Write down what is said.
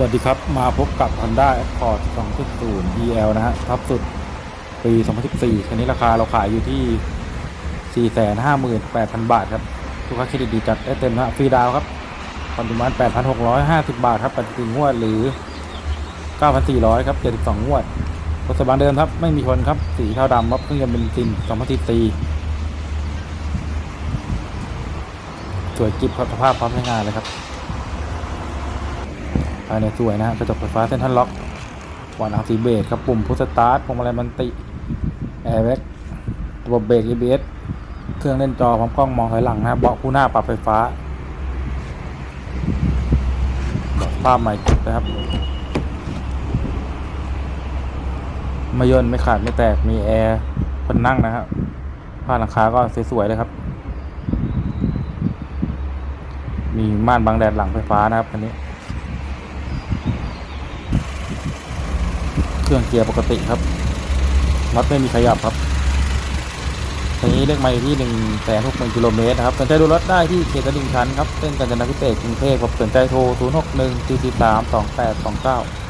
วัสดีครับมาพบกับ Honda Accord 2.0 EL นะฮะท็อปสุดปี 2014 คันนี้ราคาเราขายอยู่ที่ 458,000 บาทครับลูกค้าเครดิตดีจัดได้เต็มนะฮะฟรีดาวครับผ่อนประมาณ8,650 บาทครับปฏิทินงวดหรือ 9,400 ครับ 72 งวดรถสบานเดิมครับ ไม่มีชนครับ สีเทาดำครับเครื่องยนต์เบนซิน2014สวยกิบครับสภาพพร้อมใช้งานเลยครับ ภายในสวยนะกระจกไฟฟ้าเซ็นทรัลล็อกวาล์วสีเบรครับปุ่มพุชสตาร์ทพวงมาลัยมันติแอร์แบ็กระบบเบรก ABS เครื่องเล่นจอพร้อมกล้องมองถอยหลังนะเบาะคู่หน้าปรับไฟฟ้าเบาะภาพใหม่นะครับไม่ย่นไม่ขาดไม่แตกมีแอร์คนนั่งนะครับผ้าหลังคาก็สวยๆเลยครับ มีม่านบังแดดหลังไฟฟ้านะครับคันนี้ เครื่องเกียร์ปกติครับน็อตไม่มีขยับครับทีนี้เลขไมล์ที่หนึ่งแสนหกหมื่นกิโลเมตรนะครับสนใจดูรถได้ที่เขตตลิ่งชันครับเส้นกาญจนาพิเศษกรุงเทพครับสนใจโทร0 6 1 4 4 3 2 8 2 9